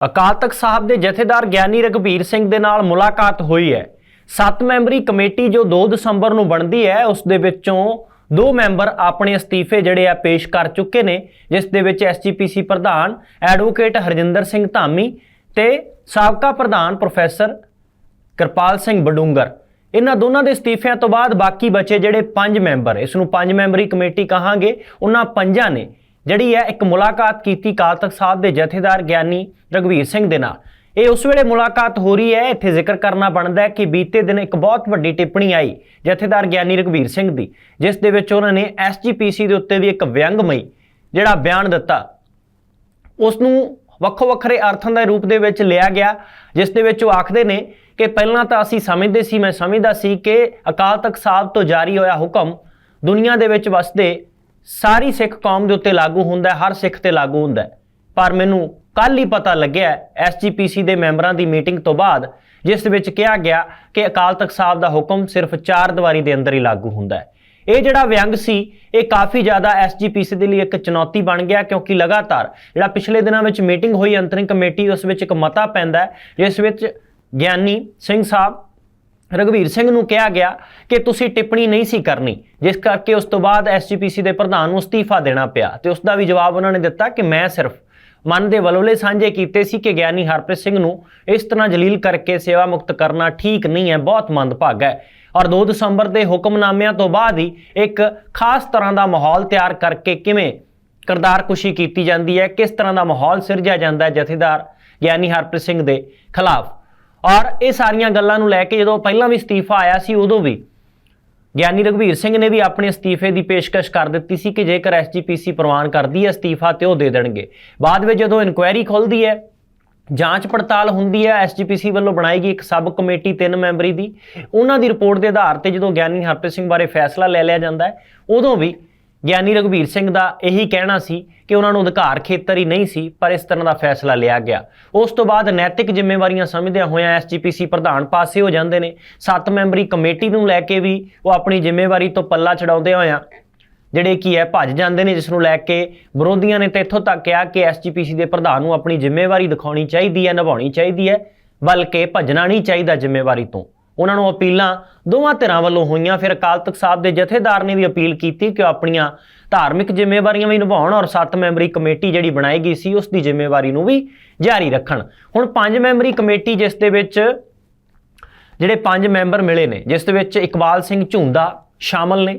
ਅਕਾਲ ਤਖਤ ਸਾਹਿਬ ਦੇ ਜਥੇਦਾਰ ਗਿਆਨੀ ਰਘਬੀਰ ਸਿੰਘ ਦੇ ਨਾਲ ਮੁਲਾਕਾਤ ਹੋਈ ਹੈ। ਸੱਤ ਮੈਂਬਰੀ ਕਮੇਟੀ ਜੋ 2 ਦਸੰਬਰ ਨੂੰ ਬਣਦੀ ਹੈ, ਉਸ ਦੇ ਵਿੱਚੋਂ ਦੋ ਮੈਂਬਰ ਆਪਣੇ ਅਸਤੀਫੇ ਜਿਹੜੇ ਆ ਪੇਸ਼ ਕਰ ਚੁੱਕੇ ਨੇ, ਜਿਸ ਦੇ ਵਿੱਚ ਐਸਜੀਪੀਸੀ ਪ੍ਰਧਾਨ ਐਡਵੋਕੇਟ ਹਰਜਿੰਦਰ ਸਿੰਘ ਧਾਮੀ ਤੇ ਸਾਬਕਾ ਪ੍ਰਧਾਨ ਪ੍ਰੋਫੈਸਰ ਕਿਰਪਾਲ ਸਿੰਘ ਬਡੂੰਗਰ। ਇਹਨਾਂ ਦੋਨਾਂ ਦੇ ਅਸਤੀਫਿਆਂ ਤੋਂ ਬਾਅਦ ਬਾਕੀ ਬਚੇ ਜਿਹੜੇ ਪੰਜ ਮੈਂਬਰ, ਇਸ ਨੂੰ ਪੰਜ ਮੈਂਬਰੀ ਕਮੇਟੀ ਕਹਾਂਗੇ, ਉਹਨਾਂ ਪੰਜਾਂ ਨੇ ਜਿਹੜੀ ਹੈ ਇੱਕ ਮੁਲਾਕਾਤ ਕੀਤੀ ਅਕਾਲ ਤਖਤ ਸਾਹਿਬ ਦੇ ਜਥੇਦਾਰ ਗਿਆਨੀ ਰਘਵੀਰ ਸਿੰਘ ਦੇ ਨਾਲ। ਇਹ ਉਸ ਵੇਲੇ ਮੁਲਾਕਾਤ ਹੋ ਰਹੀ ਹੈ, ਇੱਥੇ ਜ਼ਿਕਰ ਕਰਨਾ ਬਣਦਾ ਹੈ ਕਿ ਬੀਤੇ ਦਿਨ ਇੱਕ ਬਹੁਤ ਵੱਡੀ ਟਿੱਪਣੀ ਆਈ ਜਥੇਦਾਰ ਗਿਆਨੀ ਰਘਵੀਰ ਸਿੰਘ ਦੀ, ਜਿਸ ਦੇ ਵਿੱਚ ਉਹਨਾਂ ਨੇ ਐਸਜੀਪੀਸੀ ਦੇ ਉੱਤੇ ਵੀ ਇੱਕ ਵਿਅੰਗਮਈ ਜਿਹੜਾ ਬਿਆਨ ਦਿੱਤਾ। ਉਸ ਨੂੰ ਵੱਖੋ ਵੱਖਰੇ ਅਰਥਾਂ ਦੇ ਰੂਪ ਦੇ ਵਿੱਚ ਲਿਆ ਗਿਆ, ਜਿਸ ਦੇ ਵਿੱਚ ਉਹ ਆਖਦੇ ਨੇ ਕਿ ਪਹਿਲਾਂ ਤਾਂ ਅਸੀਂ ਸਮਝਦੇ ਸੀ, ਮੈਂ ਸਮਝਦਾ ਸੀ ਕਿ ਅਕਾਲ ਤਖਤ ਸਾਹਿਬ ਤੋਂ ਜਾਰੀ ਹੋਇਆ ਹੁਕਮ ਦੁਨੀਆ ਦੇ ਵਿੱਚ ਵਸਦੇ ਸਾਰੀ ਸਿੱਖ ਕੌਮ ਦੇ ਉੱਤੇ ਲਾਗੂ ਹੁੰਦਾ ਹਰ ਸਿੱਖ ਤੇ ਲਾਗੂ ਹੁੰਦਾ ਪਰ ਮੈਨੂੰ ਕੱਲ ਹੀ ਪਤਾ ਲੱਗਿਆ ਐਸਜੀਪੀਸੀ ਦੇ ਮੈਂਬਰਾਂ ਦੀ ਮੀਟਿੰਗ ਤੋਂ ਬਾਅਦ, ਜਿਸ ਵਿੱਚ ਕਿਹਾ ਗਿਆ ਕਿ ਅਕਾਲ ਤਖਤ ਸਾਹਿਬ ਦਾ ਹੁਕਮ ਸਿਰਫ ਚਾਰ ਦੀਵਾਰੀ ਦੇ ਅੰਦਰ ਹੀ ਲਾਗੂ ਹੁੰਦਾ ਹੈ। ਇਹ ਜਿਹੜਾ ਵਿਅੰਗ ਸੀ, ਇਹ ਕਾਫੀ ਜ਼ਿਆਦਾ ਐਸਜੀਪੀਸੀ ਦੇ ਲਈ ਇੱਕ ਚੁਣੌਤੀ ਬਣ ਗਿਆ, ਕਿਉਂਕਿ ਲਗਾਤਾਰ ਜਿਹੜਾ ਪਿਛਲੇ ਦਿਨਾਂ ਵਿੱਚ ਮੀਟਿੰਗ ਹੋਈ ਅੰਤਰਿੰਗ ਕਮੇਟੀ, ਉਸ ਵਿੱਚ ਇੱਕ ਮਤਾ ਪੈਂਦਾ ਜਿਸ ਵਿੱਚ ਗਿਆਨੀ ਸਿੰਘ ਸਾਹਿਬ ਰਘਵੀਰ ਸਿੰਘ ਨੂੰ ਕਿਹਾ ਗਿਆ ਕਿ ਤੁਸੀਂ ਟਿੱਪਣੀ ਨਹੀਂ ਸੀ ਕਰਨੀ, ਜਿਸ ਕਰਕੇ ਉਸ ਤੋਂ ਬਾਅਦ ਐਸਜੀਪੀਸੀ ਦੇ ਪ੍ਰਧਾਨ ਨੂੰ ਅਸਤੀਫਾ ਦੇਣਾ ਪਿਆ ਤੇ ਉਸ ਦਾ ਵੀ ਜਵਾਬ ਉਹਨਾਂ ਨੇ ਦਿੱਤਾ ਕਿ ਮੈਂ ਸਿਰਫ ਮਨ ਦੇ ਵਲੋਲੇ ਸਾਂਝੇ ਕੀਤੇ ਸੀ ਕਿ ਗਿਆਨੀ ਹਰਪ੍ਰੀਤ ਸਿੰਘ ਨੂੰ ਇਸ ਤਰ੍ਹਾਂ ਜਲੀਲ ਕਰਕੇ ਸੇਵਾ ਮੁਕਤ ਕਰਨਾ ਠੀਕ ਨਹੀਂ ਹੈ, ਬਹੁਤ ਮੰਦਭਾਗਾ ਹੈ। ਔਰ 2 ਦਸੰਬਰ ਦੇ ਹੁਕਮਨਾਮਿਆਂ ਤੋਂ ਬਾਅਦ ਹੀ ਇੱਕ ਖਾਸ ਤਰ੍ਹਾਂ ਦਾ ਮਾਹੌਲ ਤਿਆਰ ਕਰਕੇ ਕਿਵੇਂ ਕਰਤਾਰਕੁਸ਼ੀ ਕੀਤੀ ਜਾਂਦੀ ਹੈ, ਕਿਸ ਤਰ੍ਹਾਂ ਦਾ ਮਾਹੌਲ ਸਿਰਜਿਆ ਜਾਂਦਾ ਹੈ ਜਥੇਦਾਰ ਗਿਆਨੀ ਹਰਪ੍ਰੀਤ ਸਿੰਘ ਦੇ ਖਿਲਾਫ। ਔਰ ਇਹ ਸਾਰੀਆਂ ਗੱਲਾਂ ਨੂੰ ਲੈ ਕੇ ਜਦੋਂ ਪਹਿਲਾਂ ਵੀ ਅਸਤੀਫਾ ਆਇਆ ਸੀ, ਉਦੋਂ ਵੀ ਗਿਆਨੀ ਰਘਵੀਰ ਸਿੰਘ ਨੇ ਵੀ ਆਪਣੇ ਅਸਤੀਫੇ ਦੀ ਪੇਸ਼ਕਸ਼ ਕਰ ਦਿੱਤੀ ਸੀ ਕਿ ਜੇਕਰ ਐਸਜੀਪੀਸੀ ਪ੍ਰਵਾਨ ਕਰਦੀ ਹੈ, ਅਸਤੀਫਾ ਤੇ ਉਹ ਦੇ ਦੇਣਗੇ। ਬਾਅਦ ਵਿੱਚ ਜਦੋਂ ਇਨਕੁਆਇਰੀ ਖੁੱਲਦੀ ਹੈ, ਜਾਂਚ ਪੜਤਾਲ ਹੁੰਦੀ ਹੈ ਐਸਜੀਪੀਸੀ ਵੱਲੋਂ ਬਣਾਈ ਗਈ ਇੱਕ ਸਬ ਕਮੇਟੀ ਤਿੰਨ ਮੈਂਬਰੀ ਦੀ, ਉਹਨਾਂ ਦੀ ਰਿਪੋਰਟ ਦੇ ਆਧਾਰ ਤੇ ਜਦੋਂ ਗਿਆਨੀ ਹਰਪ੍ਰੀਤ ਸਿੰਘ ਬਾਰੇ ਫੈਸਲਾ ਲੈ ਲਿਆ ਜਾਂਦਾ ਹੈ, ਉਦੋਂ ਵੀ ਗਿਆਨੀ ਰਘਵੀਰ ਸਿੰਘ ਦਾ ਇਹੀ ਕਹਿਣਾ ਸੀ ਕਿ ਉਹਨਾਂ ਨੂੰ ਅਧਿਕਾਰ ਖੇਤਰ ਹੀ ਨਹੀਂ ਸੀ, ਪਰ ਇਸ ਤਰ੍ਹਾਂ ਦਾ ਫੈਸਲਾ ਲਿਆ ਗਿਆ। ਉਸ ਤੋਂ ਬਾਅਦ ਨੈਤਿਕ ਜ਼ਿੰਮੇਵਾਰੀਆਂ ਸਮਝਦਿਆਂ ਹੋਇਆਂ ਐਸਜੀਪੀਸੀ ਪ੍ਰਧਾਨ ਪਾਸੇ ਹੋ ਜਾਂਦੇ ਨੇ। ਸੱਤ ਮੈਂਬਰੀ ਕਮੇਟੀ ਨੂੰ ਲੈ ਕੇ ਵੀ ਉਹ ਆਪਣੀ ਜ਼ਿੰਮੇਵਾਰੀ ਤੋਂ ਪੱਲਾ ਛਡਾਉਂਦੇ ਹੋਇਆਂ ਜਿਹੜੇ ਕੀ ਹੈ, ਭੱਜ ਜਾਂਦੇ ਨੇ, ਜਿਸ ਨੂੰ ਲੈ ਕੇ ਵਿਰੋਧੀਆਂ ਨੇ ਤਾਂ ਇੱਥੋਂ ਤੱਕ ਕਿਹਾ ਕਿ ਐਸਜੀਪੀਸੀ ਦੇ ਪ੍ਰਧਾਨ ਨੂੰ ਆਪਣੀ ਜ਼ਿੰਮੇਵਾਰੀ ਦਿਖਾਉਣੀ ਚਾਹੀਦੀ ਹੈ, ਨਿਭਾਉਣੀ ਚਾਹੀਦੀ ਹੈ, ਬਲਕਿ ਭੱਜਣਾ ਨਹੀਂ ਚਾਹੀਦਾ ਜ਼ਿੰਮੇਵਾਰੀ ਤੋਂ। ਉਹਨਾਂ ਨੂੰ ਅਪੀਲਾਂ ਦੋਵਾਂ ਧਿਰਾਂ ਵੱਲੋਂ ਹੋਈਆਂ। ਫਿਰ ਅਕਾਲ ਤਖਤ ਸਾਹਿਬ ਦੇ ਜਥੇਦਾਰ ਨੇ ਵੀ ਅਪੀਲ ਕੀਤੀ ਕਿ ਉਹ ਆਪਣੀਆਂ ਧਾਰਮਿਕ ਜ਼ਿੰਮੇਵਾਰੀਆਂ ਵੀ ਨਿਭਾਉਣ ਔਰ ਸੱਤ ਮੈਂਬਰੀ ਕਮੇਟੀ ਜਿਹੜੀ ਬਣਾਈ ਗਈ ਸੀ, ਉਸ ਦੀ ਜ਼ਿੰਮੇਵਾਰੀ ਨੂੰ ਵੀ ਜਾਰੀ ਰੱਖਣ। ਹੁਣ ਪੰਜ ਮੈਂਬਰੀ ਕਮੇਟੀ ਜਿਸ ਦੇ ਵਿੱਚ ਜਿਹੜੇ ਪੰਜ ਮੈਂਬਰ ਮਿਲੇ ਨੇ, ਜਿਸ ਦੇ ਵਿੱਚ ਇਕਬਾਲ ਸਿੰਘ ਝੁੰਦਾ ਸ਼ਾਮਲ ਨੇ,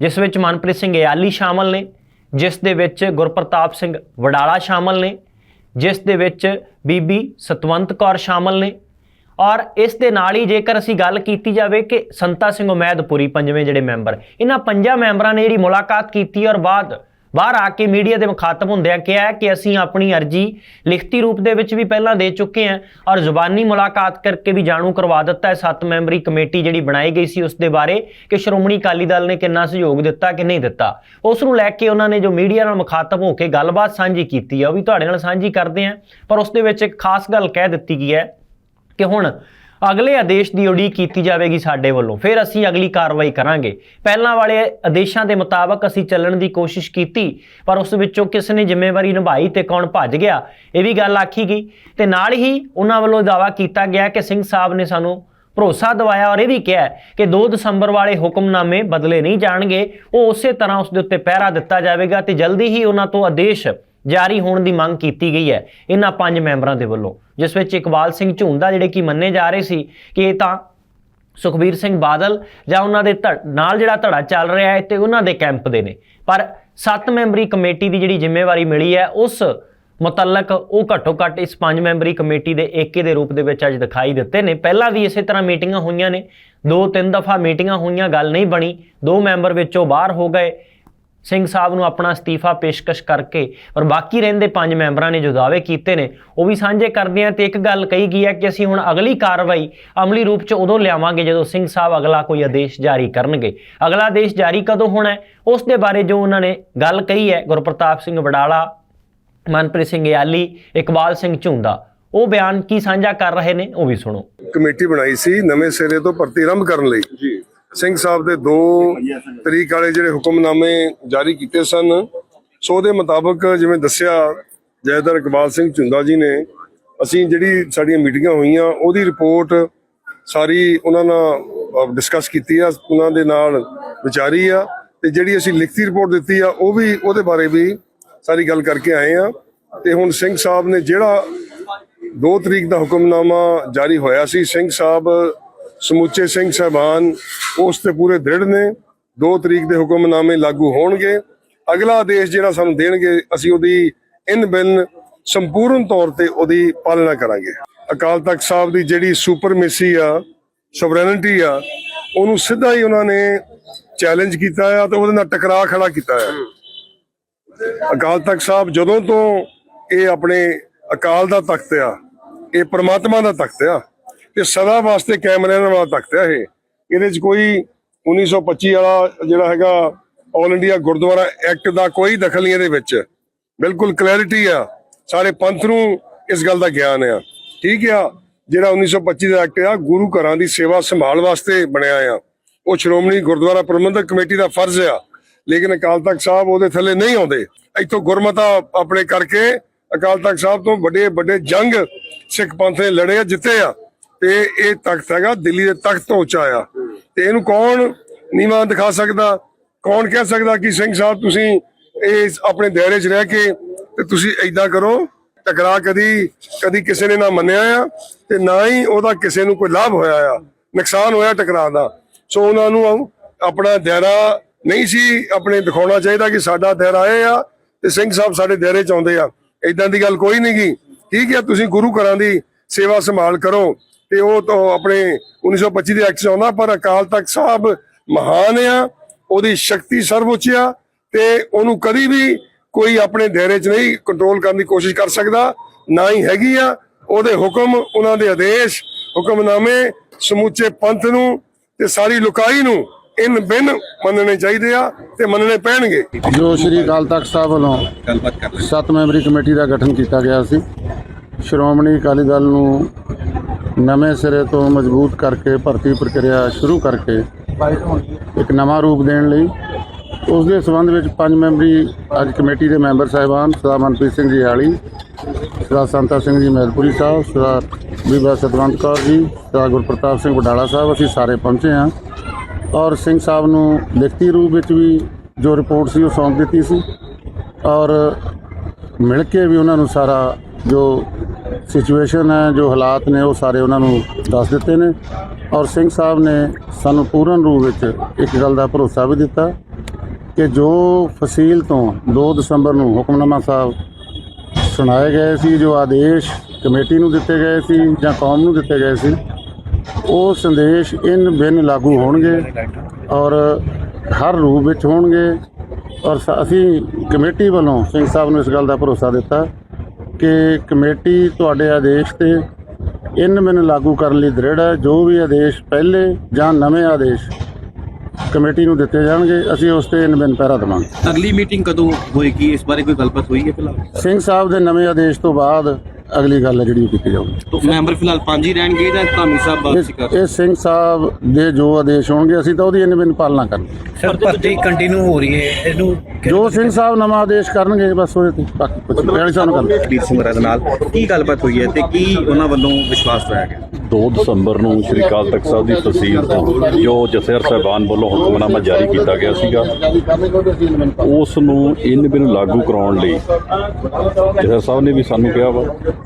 ਜਿਸ ਵਿੱਚ ਮਨਪ੍ਰੀਤ ਸਿੰਘ ਇਆਲੀ ਸ਼ਾਮਲ ਨੇ, ਜਿਸ ਦੇ ਵਿੱਚ ਗੁਰਪ੍ਰਤਾਪ ਸਿੰਘ ਵਡਾਲਾ ਸ਼ਾਮਲ ਨੇ, ਜਿਸ ਦੇ ਵਿੱਚ ਬੀਬੀ ਸਤਵੰਤ ਕੌਰ ਸ਼ਾਮਲ ਨੇ ਔਰ ਇਸ ਦੇ ਨਾਲ ਹੀ ਜੇਕਰ ਅਸੀਂ ਗੱਲ ਕੀਤੀ ਜਾਵੇ ਕਿ ਸੰਤਾ ਸਿੰਘ ਉਮੈਦਪੁਰੀ ਪੰਜਵੇਂ ਜਿਹੜੇ ਮੈਂਬਰ, ਇਹਨਾਂ ਪੰਜਾਂ ਮੈਂਬਰਾਂ ਨੇ ਜਿਹੜੀ ਮੁਲਾਕਾਤ ਕੀਤੀ ਔਰ ਬਾਅਦ ਬਾਹਰ ਆ ਕੇ ਮੀਡੀਆ ਦੇ ਮੁਖਾਤਬ ਹੁੰਦਿਆਂ ਕਿਹਾ ਕਿ ਅਸੀਂ ਆਪਣੀ ਅਰਜੀ ਲਿਖਤੀ ਰੂਪ ਦੇ ਵਿੱਚ ਵੀ ਪਹਿਲਾਂ ਦੇ ਚੁੱਕੇ ਹਾਂ ਔਰ ਜ਼ੁਬਾਨੀ ਮੁਲਾਕਾਤ ਕਰਕੇ ਵੀ ਜਾਣੂ ਕਰਵਾ ਦਿੱਤਾ ਹੈ। ਸੱਤ ਮੈਂਬਰੀ ਕਮੇਟੀ ਜਿਹੜੀ ਬਣਾਈ ਗਈ ਸੀ ਉਸ ਦੇ ਬਾਰੇ ਕਿ ਸ਼੍ਰੋਮਣੀ ਅਕਾਲੀ ਦਲ ਨੇ ਕਿੰਨਾ ਸਹਿਯੋਗ ਦਿੱਤਾ ਕਿ ਨਹੀਂ ਦਿੱਤਾ। ਉਸ ਨੂੰ ਲੈ ਕੇ ਉਹਨਾਂ ਨੇ ਜੋ ਮੀਡੀਆ ਨਾਲ ਮੁਖਾਤਬ ਹੋ ਕੇ ਗੱਲਬਾਤ ਸਾਂਝੀ ਕੀਤੀ ਹੈ ਉਹ ਵੀ ਤੁਹਾਡੇ ਨਾਲ ਸਾਂਝੀ ਕਰਦੇ ਹਾਂ, ਪਰ ਉਸ ਦੇ ਵਿੱਚ ਇੱਕ ਖਾਸ ਗੱਲ ਕਹਿ ਦਿੱਤੀ ਗਈ ਹੈ ਕਿ ਹੁਣ ਅਗਲੇ ਆਦੇਸ਼ ਦੀ ਉਡੀਕ ਕੀਤੀ ਜਾਵੇਗੀ ਸਾਡੇ ਵੱਲੋਂ, ਫਿਰ ਅਸੀਂ ਅਗਲੀ ਕਾਰਵਾਈ ਕਰਾਂਗੇ। ਪਹਿਲਾਂ ਵਾਲੇ ਆਦੇਸ਼ਾਂ ਦੇ ਮੁਤਾਬਕ ਅਸੀਂ ਚੱਲਣ ਦੀ ਕੋਸ਼ਿਸ਼ ਕੀਤੀ, ਪਰ ਉਸ ਵਿੱਚੋਂ ਕਿਸ ਨੇ ਜ਼ਿੰਮੇਵਾਰੀ ਨਿਭਾਈ ਤੇ ਕੌਣ ਭੱਜ ਗਿਆ, ਇਹ ਵੀ ਗੱਲ ਆਖੀ ਗਈ। ਤੇ ਨਾਲ ਹੀ ਉਹਨਾਂ ਵੱਲੋਂ ਦਾਵਾ ਕੀਤਾ ਗਿਆ ਕਿ ਸਿੰਘ ਸਾਹਿਬ ਨੇ ਸਾਨੂੰ ਭਰੋਸਾ ਦਿਵਾਇਆ ਔਰ ਇਹ ਵੀ ਕਿਹਾ ਕਿ 2 ਦਸੰਬਰ ਵਾਲੇ ਹੁਕਮਨਾਮੇ ਬਦਲੇ ਨਹੀਂ ਜਾਣਗੇ, ਉਹ ਉਸੇ ਤਰ੍ਹਾਂ ਉਸ ਦੇ ਉੱਤੇ ਪਹਿਰਾ ਦਿੱਤਾ ਜਾਵੇਗਾ ਤੇ ਜਲਦੀ ਹੀ ਉਹਨਾਂ ਤੋਂ ਆਦੇਸ਼ ਜਾਰੀ ਹੋਣ ਦੀ ਮੰਗ ਕੀਤੀ ਗਈ ਹੈ ਇਹਨਾਂ ਪੰਜ ਮੈਂਬਰਾਂ ਦੇ ਵੱਲੋਂ, ਜਿਸ ਵਿੱਚ ਇਕਬਾਲ ਸਿੰਘ ਝੁੰਦਾ ਜਿਹੜੇ ਕਿ ਮੰਨੇ ਜਾ ਰਹੇ ਸੀ ਕਿ ਇਹ ਤਾਂ ਸੁਖਬੀਰ ਸਿੰਘ ਬਾਦਲ ਜਾਂ ਉਹਨਾਂ ਦੇ ਧੜ- ਨਾਲ ਜਿਹੜਾ ਧੜਾ ਚੱਲ ਰਿਹਾ ਹੈ ਤੇ ਉਹਨਾਂ ਦੇ ਕੈਂਪ ਦੇ ਨੇ। ਪਰ ਸੱਤ ਮੈਂਬਰੀ ਕਮੇਟੀ ਦੀ ਜਿਹੜੀ ਜ਼ਿੰਮੇਵਾਰੀ ਮਿਲੀ ਹੈ, ਉਸ ਮੁਤਲਕ ਉਹ ਘੱਟੋ ਘੱਟ ਇਸ ਪੰਜ ਮੈਂਬਰੀ ਕਮੇਟੀ ਦੇ ਏਕੇ ਦੇ ਰੂਪ ਦੇ ਵਿੱਚ ਅੱਜ ਦਿਖਾਈ ਦਿੱਤੇ ਨੇ। ਪਹਿਲਾਂ ਵੀ ਇਸੇ ਤਰ੍ਹਾਂ ਮੀਟਿੰਗਾਂ ਹੋਈਆਂ ਨੇ। ਦੋ ਤਿੰਨ ਦਫਾ ਮੀਟਿੰਗਾਂ ਹੋਈਆਂ, ਗੱਲ ਨਹੀਂ ਬਣੀ। ਦੋ ਮੈਂਬਰ ਵਿੱਚੋਂ ਬਾਹਰ ਹੋ ਗਏ। ਸਿੰਘ ਸਾਹਿਬ ਨੂੰ ਆਪਣਾ ਅਸਤੀਫਾ ਪੇਸ਼ਕਸ਼ ਕਰਕੇ ਔਰ ਬਾਕੀ ਰਹਿੰਦੇ ਪੰਜ ਮੈਂਬਰਾਂ ਨੇ ਜੋ ਦਾਅਵੇ ਕੀਤੇ ਨੇ ਉਹ ਵੀ ਸਾਂਝੇ ਕਰਦੇ ਆ ਤੇ ਇੱਕ ਗੱਲ ਕਹੀ ਗਈ ਹੈ ਕਿ ਅਸੀਂ ਹੁਣ ਅਗਲੀ ਕਾਰਵਾਈ ਅਮਲੀ ਰੂਪ 'ਚ ਉਦੋਂ ਲਿਆਵਾਂਗੇ ਜਦੋਂ ਸਿੰਘ ਸਾਹਿਬ ਅਗਲਾ ਕੋਈ ਆਦੇਸ਼ ਜਾਰੀ ਕਰਨਗੇ। ਅਗਲਾ ਆਦੇਸ਼ ਜਾਰੀ ਕਦੋਂ ਹੋਣਾ ਹੈ ਉਸ ਦੇ ਬਾਰੇ ਜੋ ਉਹਨਾਂ ਨੇ ਗੱਲ ਕਹੀ ਹੈ ਗੁਰਪ੍ਰਤਾਪ ਸਿੰਘ ਵਡਾਲਾ ਮਨਪ੍ਰੀਤ ਸਿੰਘ ਯਾਲੀ ਇਕਬਾਲ ਸਿੰਘ ਝੁੰਦਾ ਉਹ ਬਿਆਨ ਕੀ ਸਾਂਝਾ ਕਰ ਰਹੇ ਨੇ ਉਹ ਵੀ ਸੁਣੋ। ਕਮੇਟੀ ਬਣਾਈ ਸੀ ਨਵੇਂ ਸਿਰੇ ਤੋਂ ਭਰਤੀ ਆਰੰਭ ਕਰਨ ਲਈ। ਜੀ। ਸਿੰਘ ਸਾਹਿਬ ਦੇ ਦੋ ਤਰੀਕ ਵਾਲੇ ਜਿਹੜੇ ਹੁਕਮਨਾਮੇ ਜਾਰੀ ਕੀਤੇ ਸਨ, ਸੋ ਦੇ ਮੁਤਾਬਕ ਜਿਵੇਂ ਦੱਸਿਆ ਜੈਦਰ ਇਕਬਾਲ ਸਿੰਘ ਝੁੰਦਾ ਜੀ ਨੇ, ਅਸੀਂ ਜਿਹੜੀ ਸਾਡੀਆਂ ਮੀਟਿੰਗਾਂ ਹੋਈਆਂ, ਉਹਦੀ ਰਿਪੋਰਟ ਸਾਰੀ ਉਹਨਾਂ ਨਾਲ ਡਿਸਕਸ ਕੀਤੀ ਆ, ਉਹਨਾਂ ਦੇ ਨਾਲ ਵਿਚਾਰੀ ਆ, ਤੇ ਜਿਹੜੀ ਅਸੀਂ ਲਿਖਤੀ ਰਿਪੋਰਟ ਦਿੱਤੀ ਆ, ਉਹ ਵੀ ਉਹਦੇ ਬਾਰੇ ਵੀ ਸਾਰੀ ਗੱਲ ਕਰਕੇ ਆਏ ਆ। ਤੇ ਹੁਣ ਸਿੰਘ ਸਾਹਿਬ ਨੇ ਜਿਹੜਾ 2 ਤਰੀਕ ਦਾ ਹੁਕਮਨਾਮਾ ਜਾਰੀ ਹੋਇਆ ਸੀ, ਸਿੰਘ ਸਾਹਿਬ ਸਮੁੱਚੇ ਸਿੰਘ ਸਾਹਿਬਾਨ ਉਸ ਤੇ ਪੂਰੇ ਦ੍ਰਿੜ ਨੇ। 2 ਤਰੀਕ ਦੇ ਹੁਕਮਨਾਮੇ ਲਾਗੂ ਹੋਣਗੇ। ਅਗਲਾ ਆਦੇਸ਼ ਜਿਹੜਾ ਸਾਨੂੰ ਦੇਣਗੇ, ਅਸੀਂ ਉਹਦੀ ਇਨ ਬਿਨ ਸੰਪੂਰਨ ਤੌਰ ਤੇ ਉਹਦੀ ਪਾਲਣਾ ਕਰਾਂਗੇ। ਅਕਾਲ ਤਖਤ ਸਾਹਿਬ ਦੀ ਜਿਹੜੀ ਸੁਪਰਮੇਸੀ ਆ, ਸੋਵਰੇਨਿਟੀ ਆ, ਉਹਨੂੰ ਸਿੱਧਾ ਹੀ ਉਹਨਾਂ ਨੇ ਚੈਲੰਜ ਕੀਤਾ ਆ ਤੇ ਉਹਦੇ ਨਾਲ ਟਕਰਾਅ ਖੜਾ ਕੀਤਾ ਆ। ਅਕਾਲ ਤਖਤ ਸਾਹਿਬ ਜਦੋਂ ਤੋਂ ਇਹ ਆਪਣੇ ਅਕਾਲ ਦਾ ਤਖਤ ਆ, ਇਹ ਪਰਮਾਤਮਾ ਦਾ ਤਖਤ ਆ। ਤੇ ਸਦਾ ਵਾਸਤੇ ਕੈਮਰਿਆਂ ਵਾਲਾ ਤਖਤ ਆ ਇਹ। ਇਹਦੇ 'ਚ ਕੋਈ 1925 ਵਾਲਾ ਜਿਹੜਾ ਹੈਗਾ ਆਲ ਇੰਡੀਆ ਗੁਰਦੁਆਰਾ ਐਕਟ ਦਾ ਕੋਈ ਦਖਲ ਨਹੀਂ ਇਹਦੇ ਵਿੱਚ। ਬਿਲਕੁਲ ਕਲੈਰਿਟੀ ਆ। ਸਾਰੇ ਪੰਥ ਨੂੰ ਇਸ ਗੱਲ ਦਾ ਗਿਆਨ ਆ। ਠੀਕ ਆ। ਜਿਹੜਾ 1925 ਦਾ ਐਕਟ ਆ, ਗੁਰੂ ਘਰਾਂ ਦੀ ਸੇਵਾ ਸੰਭਾਲ ਵਾਸਤੇ ਬਣਿਆ ਆ। ਉਹ ਸ਼੍ਰੋਮਣੀ ਗੁਰਦੁਆਰਾ ਪ੍ਰਬੰਧਕ ਕਮੇਟੀ ਦਾ ਫਰਜ਼ ਆ। ਲੇਕਿਨ ਅਕਾਲ ਤਖਤ ਸਾਹਿਬ ਉਹਦੇ ਥੱਲੇ ਨਹੀਂ ਆਉਂਦੇ। ਇੱਥੋਂ ਗੁਰਮਤਾ ਆਪਣੇ ਕਰਕੇ ਅਕਾਲ ਤਖਤ ਸਾਹਿਬ ਤੋਂ ਵੱਡੇ ਵੱਡੇ ਜੰਗ ਸਿੱਖ ਪੰਥ ਨੇ ਲੜੇ ਆ, ਜਿੱਤੇ ਆ। ਤੇ ਇਹ ਤਖਤ ਹੈਗਾ, ਦਿੱਲੀ ਦੇ ਤਖਤ ਤੋਂ ਉੱਚਾ ਆ। ਤੇ ਇਹਨੂੰ ਕੌਣ ਨੀਵਾਂ ਦਿਖਾ ਸਕਦਾ? ਕੌਣ ਕਹਿ ਸਕਦਾ ਕਿ ਸਿੰਘ ਸਾਹਿਬ, ਤੁਸੀਂ ਇਸ ਆਪਣੇ ਦਾਇਰੇ 'ਚ ਰਹਿ ਕੇ ਤੇ ਤੁਸੀਂ ਐਦਾਂ ਕਰੋ? ਟਕਰਾ ਕਦੀ ਕਦੀ ਕਿਸੇ ਨੇ ਨਾ ਮੰਨਿਆ ਆ ਤੇ ਨਾ ਹੀ ਉਹਦਾ ਕਿਸੇ ਨੂੰ ਕੋਈ ਲਾਭ ਹੋਇਆ ਆ। ਨੁਕਸਾਨ ਹੋਇਆ ਟਕਰਾ ਦਾ। ਸੋ ਉਹਨਾਂ ਨੂੰ ਆਪਣਾ ਦਾਇਰਾ ਨਹੀਂ ਸੀ, ਆਪਣੇ ਦਿਖਾਉਣਾ ਚਾਹੀਦਾ ਕਿ ਸਾਡਾ ਦਾਇਰਾ ਇਹ ਆ ਤੇ ਸਿੰਘ ਸਾਹਿਬ ਸਾਡੇ ਦਾਇਰੇ 'ਚ ਆਉਂਦੇ ਆ। ਐਦਾਂ ਦੀ ਗੱਲ ਕੋਈ ਨਹੀਂ ਗੀ। ਠੀਕ ਹੈ ਤੁਸੀਂ ਗੁਰੂ ਘਰਾਂ ਦੀ ਸੇਵਾ ਸੰਭਾਲ ਕਰੋ। ਤੇ ਉਹ ਤਾਂ ਆਪਣੇ 1925 ਦੇ ਐਕਟ 'ਚ ਆਉਂਦਾ ਪਰ ਅਕਾਲ ਤਖਤ ਸਾਹਿਬ ਮਹਾਨ ਆ ਉਹਦੀ ਸ਼ਕਤੀ ਸਰਵਉੱਚ ਆ ਤੇ ਉਹਨੂੰ ਕਦੀ ਵੀ ਕੋਈ ਆਪਣੇ ਦਾਇਰੇ 'ਚ ਨਹੀਂ ਕੰਟਰੋਲ ਕਰਨ ਦੀ ਕੋਸ਼ਿਸ਼ ਕਰ ਸਕਦਾ ਨਾ ਹੀ ਹੈਗੀ ਆ। ਉਹਦੇ ਹੁਕਮ ਉਹਨਾਂ ਦੇ ਆਦੇਸ਼ ਹੁਕਮਨਾਮੇ ਸਮੁੱਚੇ ਪੰਥ ਨੂੰ ਤੇ ਸਾਰੀ ਲੁਕਾਈ ਨੂੰ ਇਨ ਬਿਨ ਮੰਨਣੇ ਚਾਹੀਦੇ ਆ ਤੇ ਮੰਨਣੇ ਪੈਣਗੇ। ਜੋ ਸ਼੍ਰੀ ਅਕਾਲ ਤਖਤ ਸਾਹਿਬ ਵੱਲੋਂ ਸੱਤ ਮੈਂਬਰੀ ਕਮੇਟੀ ਦਾ ਗਠਨ ਕੀਤਾ ਗਿਆ ਸੀ ਸ਼੍ਰੋਮਣੀ ਅਕਾਲੀ ਦਲ ਨੂੰ ਨਵੇਂ ਸਿਰੇ ਤੋਂ ਮਜ਼ਬੂਤ ਕਰਕੇ ਭਰਤੀ ਪ੍ਰਕਿਰਿਆ ਸ਼ੁਰੂ ਕਰਕੇ ਇੱਕ ਨਵਾਂ ਰੂਪ ਦੇਣ ਲਈ, ਉਸ ਦੇ ਸਬੰਧ ਵਿੱਚ ਪੰਜ ਮੈਂਬਰੀ ਅੱਜ ਕਮੇਟੀ ਦੇ ਮੈਂਬਰ ਸਾਹਿਬਾਨ ਸਰਦਾਰ ਮਨਪ੍ਰੀਤ ਸਿੰਘ ਜੀ ਹਾਲੀ ਸਰਦਾਰ ਸੰਤਾ ਸਿੰਘ ਜੀ ਮਹਿਲਪੁਰੀ ਸਾਹਿਬ ਸਰਦਾਰ ਬੀਬਾ ਸਤਵੰਤ ਕੌਰ ਜੀ ਸਰਦਾਰ ਗੁਰਪ੍ਰਤਾਪ ਸਿੰਘ ਵਡਾਲਾ ਸਾਹਿਬ, ਅਸੀਂ ਸਾਰੇ ਪਹੁੰਚੇ ਹਾਂ। ਔਰ ਸਿੰਘ ਸਾਹਿਬ ਨੂੰ ਲਿਖਤੀ ਰੂਪ ਵਿੱਚ ਵੀ ਜੋ ਰਿਪੋਰਟ ਸੀ ਉਹ ਸੌਂਪ ਦਿੱਤੀ ਸੀ। ਔਰ ਮਿਲ ਕੇ ਵੀ ਉਹਨਾਂ ਨੂੰ ਸਾਰਾ ਜੋ ਸਿਚੁਏਸ਼ਨ ਹੈ, ਜੋ ਹਾਲਾਤ ਨੇ, ਉਹ ਸਾਰੇ ਉਹਨਾਂ ਨੂੰ ਦੱਸ ਦਿੱਤੇ ਨੇ। ਔਰ ਸਿੰਘ ਸਾਹਿਬ ਨੇ ਸਾਨੂੰ ਪੂਰਨ ਰੂਪ ਵਿੱਚ ਇੱਕ ਗੱਲ ਦਾ ਭਰੋਸਾ ਵੀ ਦਿੱਤਾ ਕਿ ਜੋ ਫਸੀਲ ਤੋਂ 2 ਦਸੰਬਰ ਨੂੰ ਹੁਕਮਨਾਮਾ ਸਾਹਿਬ ਸੁਣਾਏ ਗਏ ਸੀ, ਜੋ ਆਦੇਸ਼ ਕਮੇਟੀ ਨੂੰ ਦਿੱਤੇ ਗਏ ਸੀ ਜਾਂ ਕੌਮ ਨੂੰ ਦਿੱਤੇ ਗਏ ਸੀ, ਉਹ ਸੰਦੇਸ਼ ਇਨ ਬਿਨ ਲਾਗੂ ਹੋਣਗੇ ਔਰ ਹਰ ਰੂਪ ਵਿੱਚ ਹੋਣਗੇ। ਔਰ ਅਸੀਂ ਕਮੇਟੀ ਵੱਲੋਂ ਸਿੰਘ ਸਾਹਿਬ ਨੂੰ ਇਸ ਗੱਲ ਦਾ ਭਰੋਸਾ ਦਿੱਤਾ ਕਿ ਕਮੇਟੀ ਤੁਹਾਡੇ ਆਦੇਸ਼ ਤੇ ਇਨ ਬਿਨ ਲਾਗੂ ਕਰਨ ਲਈ ਦ੍ਰਿੜ ਹੈ। ਜੋ ਵੀ ਆਦੇਸ਼ ਪਹਿਲੇ ਜਾਂ ਨਵੇਂ ਆਦੇਸ਼ ਕਮੇਟੀ ਨੂੰ ਦਿੱਤੇ ਜਾਣਗੇ ਅਸੀਂ ਉਸ ਤੇ ਇਨ ਬਿਨ ਪਹਿਰਾ ਦੇਵਾਂਗੇ। ਅਗਲੀ ਮੀਟਿੰਗ ਕਦੋਂ ਹੋਏਗੀ? ਇਸ ਬਾਰੇ ਕੋਈ ਗੱਲਬਾਤ ਹੋਈ ਹੈ ਫਿਲਹਾਲ? ਸਿੰਘ ਸਾਹਿਬ ਦੇ ਨਵੇਂ ਆਦੇਸ਼ ਤੋਂ ਬਾਅਦ ਅਗਲੀ ਗੱਲ ਹੈ ਜਿਹੜੀ ਉਹ ਕੀਤੀ ਜਾਊਗੀ। ਤਾਂ ਮੈਂਬਰ ਫਿਲਹਾਲ ਪੰਜ ਹੀ ਰਹਿਣਗੇ ਜਾਂ ਧਾਮੀ ਸਾਹਿਬ ਵਾਪਸੀ ਕਰ? ਇਹ ਸਿੰਘ ਸਾਹਿਬ ਦੇ ਜੋ ਆਦੇਸ਼ ਹੋਣਗੇ ਅਸੀਂ ਤਾਂ ਉਹਦੀ ਇਨ ਬਿਨ ਪਾਲਣਾ ਕਰਾਂਗੇ ਸਰ ਭਰਤੀ ਕੰਟੀਨਿਊ ਹੋ ਰਹੀ ਹੈ ਇਹਨੂੰ ਜੋ ਸਿੰਘ ਸਾਹਿਬ ਨਵਾਂ ਆਦੇਸ਼ ਕਰਨਗੇ ਬਸ ਉਹਦੇ ਤੇ ਬਾਕੀ ਕੁਝ ਨਹੀਂ। ਸਾਨੂੰ ਗੱਲ। ਵੀਰ ਸਿੰਘ ਦੇ ਨਾਲ ਕੀ ਗੱਲਬਾਤ ਹੋਈ ਹੈ ਤੇ ਕੀ ਉਹਨਾਂ ਵੱਲੋਂ ਵਿਸ਼ਵਾਸ ਹੋਇਆ ਗਿਆ? 2 ਦਸੰਬਰ ਨੂੰ ਸ੍ਰੀ ਅਕਾਲ ਤਖਤ ਸਾਹਿਬ ਦੀ ਤਹਿਸੀਲ ਤੋਂ ਜੋ ਜਥੇਦਾਰ ਸਾਹਿਬਾਨ ਵੱਲੋਂ ਹੁਕਮਨਾਮਾ ਜਾਰੀ ਕੀਤਾ ਗਿਆ ਸੀਗਾ, ਉਸ ਨੂੰ ਇਨ ਬਿਨ ਲਾਗੂ ਕਰਾਉਣ ਲਈ ਜਥੇਦਾਰ ਸਾਹਿਬ ਨੇ ਵੀ ਸਾਨੂੰ ਕਿਹਾ ਵਾ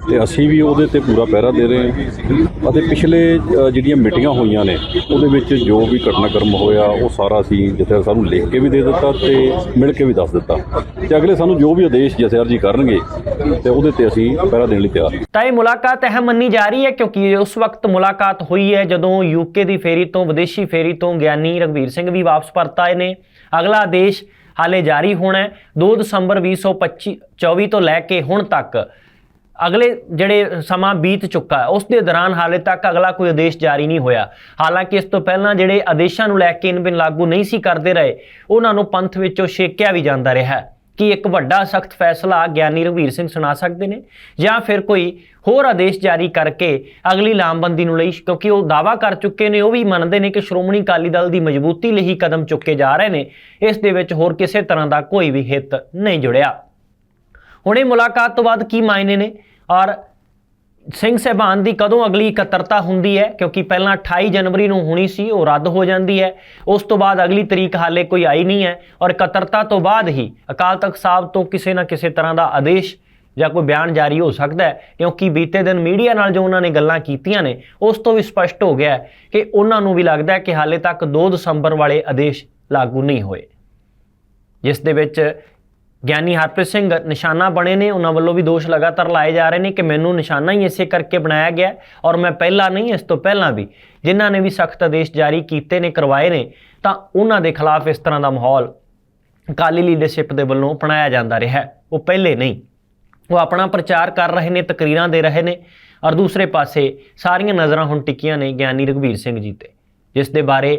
ਤੇ ਅਸੀਂ ਵੀ ਉਹਦੇ ਤੇ ਪੂਰਾ ਪਹਿਰਾ ਦੇ ਰਹੇ ਹਾਂ ਅਤੇ ਪਿਛਲੇ ਜਿਹੜੀਆਂ ਮੀਟਿੰਗਾਂ ਹੋਈਆਂ ਨੇ, ਉਹਦੇ ਵਿੱਚ ਜੋ ਵੀ ਘਟਨਾਕ੍ਰਮ ਹੋਇਆ, ਉਹ ਸਾਰਾ ਅਸੀਂ ਜਥੇਦਾਰ ਸਾਹਿਬ ਨੂੰ ਲਿਖ ਕੇ ਵੀ ਦੇ ਦਿੱਤਾ ਤੇ ਮਿਲ ਕੇ ਵੀ ਦੱਸ ਦਿੱਤਾ। ਤੇ ਅਗਲੇ ਸਾਨੂੰ ਜੋ ਵੀ ਆਦੇਸ਼ ਜਥੇਦਾਰ ਕਰਨਗੇ ਤੇ ਉਹਦੇ ਤੇ ਅਸੀਂ ਪਹਿਰਾ ਦੇਣ ਲਈ ਤਿਆਰ ਹਾਂ। ਤਾਂ ਇਹ ਮੁਲਾਕਾਤ ਅਹਿਮ ਮੰਨੀ ਜਾ ਰਹੀ ਹੈ ਕਿਉਂਕਿ ਉਸ ਵਕਤ ਮੁਲਾਕਾਤ ਹੋਈ ਹੈ ਜਦੋਂ ਯੂਕੇ ਦੀ ਫੇਰੀ ਤੋਂ, ਵਿਦੇਸ਼ੀ ਫੇਰੀ ਤੋਂ ਗਿਆਨੀ ਰਗਵੀਰ ਸਿੰਘ ਵੀ ਵਾਪਸ ਪਰਤ ਆਏ ਨੇ। ਅਗਲਾ ਆਦੇਸ਼ ਹਾਲੇ ਜਾਰੀ ਹੋਣਾ ਹੈ 2 ਦਸੰਬਰ 2025 24 ਤੋਂ ਲੈ ਕੇ ਹੁਣ ਤੱਕ। ਅਗਲੇ ਜਿਹੜੇ ਸਮਾਂ ਬੀਤ ਚੁੱਕਾ ਉਸ ਦੇ ਦੌਰਾਨ ਹਾਲੇ ਤੱਕ ਅਗਲਾ ਕੋਈ ਆਦੇਸ਼ ਜਾਰੀ ਨਹੀਂ ਹੋਇਆ। ਹਾਲਾਂਕਿ ਇਸ ਤੋਂ ਪਹਿਲਾਂ ਜਿਹੜੇ ਆਦੇਸ਼ਾਂ ਨੂੰ ਲੈ ਕੇ ਇਨ ਬਿਨ ਲਾਗੂ ਨਹੀਂ ਸੀ ਕਰਦੇ ਰਹੇ, ਉਹਨਾਂ ਨੂੰ ਪੰਥ ਵਿੱਚੋਂ ਛੇਕਿਆ ਵੀ ਜਾਂਦਾ ਰਿਹਾ ਹੈ। ਕਿ ਇੱਕ ਵੱਡਾ ਸਖਤ ਫੈਸਲਾ ਗਿਆਨੀ ਰਘਵੀਰ ਸਿੰਘ ਸੁਣਾ ਸਕਦੇ ਨੇ? ਜਾਂ ਫਿਰ ਕੋਈ ਹੋਰ ਆਦੇਸ਼ ਜਾਰੀ ਕਰਕੇ ਅਗਲੀ ਲਾਮਬੰਦੀ ਨੂੰ ਲਈ, ਕਿਉਂਕਿ ਉਹ ਦਾਵਾ ਕਰ ਚੁੱਕੇ ਨੇ, ਉਹ ਵੀ ਮੰਨਦੇ ਨੇ ਕਿ ਸ਼੍ਰੋਮਣੀ ਅਕਾਲੀ ਦਲ ਦੀ ਮਜ਼ਬੂਤੀ ਲਈ ਹੀ ਕਦਮ ਚੁੱਕੇ ਜਾ ਰਹੇ ਨੇ। ਇਸ ਦੇ ਵਿੱਚ ਹੋਰ ਕਿਸੇ ਤਰ੍ਹਾਂ ਦਾ ਕੋਈ ਵੀ ਹਿੱਤ ਨਹੀਂ ਜੁੜਿਆ। ਹੁਣ ਇਹ ਮੁਲਾਕਾਤ ਤੋਂ ਬਾਅਦ ਕੀ ਮਾਇਨੇ ਨੇ? ਔਰ ਸਿੰਘ ਸਹਿਬਾਨ ਦੀ ਕਦੋਂ ਅਗਲੀ ਇਕੱਤਰਤਾ ਹੁੰਦੀ ਹੈ? ਕਿਉਂਕਿ ਪਹਿਲਾਂ 28 ਜਨਵਰੀ ਨੂੰ ਹੋਣੀ ਸੀ, ਉਹ ਰੱਦ ਹੋ ਜਾਂਦੀ ਹੈ। ਉਸ ਤੋਂ ਬਾਅਦ ਅਗਲੀ ਤਰੀਕ ਹਾਲੇ ਕੋਈ ਆਈ ਨਹੀਂ ਹੈ ਔਰ ਇਕੱਤਰਤਾ ਤੋਂ ਬਾਅਦ ਹੀ ਅਕਾਲ ਤਖਤ ਸਾਹਿਬ ਤੋਂ ਕਿਸੇ ਨਾ ਕਿਸੇ ਤਰ੍ਹਾਂ ਦਾ ਆਦੇਸ਼ ਜਾਂ ਕੋਈ ਬਿਆਨ ਜਾਰੀ ਹੋ ਸਕਦਾ ਹੈ। ਕਿਉਂਕਿ ਬੀਤੇ ਦਿਨ ਮੀਡੀਆ ਨਾਲ ਜੋ ਉਹਨਾਂ ਨੇ ਗੱਲਾਂ ਕੀਤੀਆਂ ਨੇ, ਉਸ ਤੋਂ ਵੀ ਸਪਸ਼ਟ ਹੋ ਗਿਆ ਕਿ ਉਹਨਾਂ ਨੂੰ ਵੀ ਲੱਗਦਾ ਹੈ ਕਿ ਹਾਲੇ ਤੱਕ 2 ਦਸੰਬਰ ਵਾਲੇ ਆਦੇਸ਼ ਲਾਗੂ ਨਹੀਂ ਹੋਏ। ਜਿਸ ਦੇ ਵਿੱਚ ਗਿਆਨੀ ਹਰਪ੍ਰੀਤ ਸਿੰਘ ਨਿਸ਼ਾਨਾ ਬਣੇ ਨੇ, ਉਹਨਾਂ ਵੱਲੋਂ ਵੀ ਦੋਸ਼ ਲਗਾਤਾਰ ਲਾਏ ਜਾ ਰਹੇ ਨੇ ਕਿ ਮੈਨੂੰ ਨਿਸ਼ਾਨਾ ਹੀ ਇਸੇ ਕਰਕੇ ਬਣਾਇਆ ਗਿਆ ਔਰ ਮੈਂ ਪਹਿਲਾਂ ਨਹੀਂ, ਇਸ ਤੋਂ ਪਹਿਲਾਂ ਵੀ ਜਿਨ੍ਹਾਂ ਨੇ ਵੀ ਸਖਤ ਆਦੇਸ਼ ਜਾਰੀ ਕੀਤੇ ਨੇ, ਕਰਵਾਏ ਨੇ, ਤਾਂ ਉਹਨਾਂ ਦੇ ਖਿਲਾਫ ਇਸ ਤਰ੍ਹਾਂ ਦਾ ਮਾਹੌਲ ਅਕਾਲੀ ਲੀਡਰਸ਼ਿਪ ਦੇ ਵੱਲੋਂ ਅਪਣਾਇਆ ਜਾਂਦਾ ਰਿਹਾ। ਉਹ ਪਹਿਲੇ ਨਹੀਂ, ਉਹ ਆਪਣਾ ਪ੍ਰਚਾਰ ਕਰ ਰਹੇ ਨੇ, ਤਕਰੀਰਾਂ ਦੇ ਰਹੇ ਨੇ ਔਰ ਦੂਸਰੇ ਪਾਸੇ ਸਾਰੀਆਂ ਨਜ਼ਰਾਂ ਹੁਣ ਟਿੱਕੀਆਂ ਨੇ ਗਿਆਨੀ ਰਘਬੀਰ ਸਿੰਘ ਜੀ ਤੇ, ਜਿਸ ਦੇ ਬਾਰੇ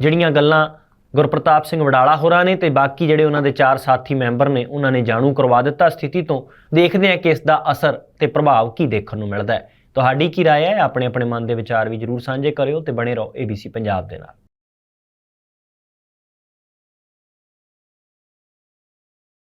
ਜਿਹੜੀਆਂ ਗੱਲਾਂ ਗੁਰਪ੍ਰਤਾਪ ਸਿੰਘ ਵਡਾਲਾ ਹੋਰਾਂ ਨੇ ਤੇ ਬਾਕੀ ਜਿਹੜੇ ਉਹਨਾਂ ਦੇ ਚਾਰ ਸਾਥੀ ਮੈਂਬਰ ਨੇ ਉਹਨਾਂ ਨੇ ਜਾਣੂ ਕਰਵਾ ਦਿੱਤਾ ਸਥਿਤੀ ਤੋਂ ਦੇਖਦੇ ਹਾਂ ਕਿ ਇਸ ਦਾ ਅਸਰ ਤੇ ਪ੍ਰਭਾਵ ਕੀ ਦੇਖਣ ਨੂੰ ਮਿਲਦਾ ਹੈ ਤੁਹਾਡੀ ਕੀ رائے ਹੈ ਆਪਣੇ ਆਪਣੇ ਮਨ ਦੇ ਵਿਚਾਰ ਵੀ ਜਰੂਰ ਸਾਂਝੇ ਕਰਿਓ ਤੇ ਬਣੇ ਰਹੋ ABC ਪੰਜਾਬ ਦੇ ਨਾਲ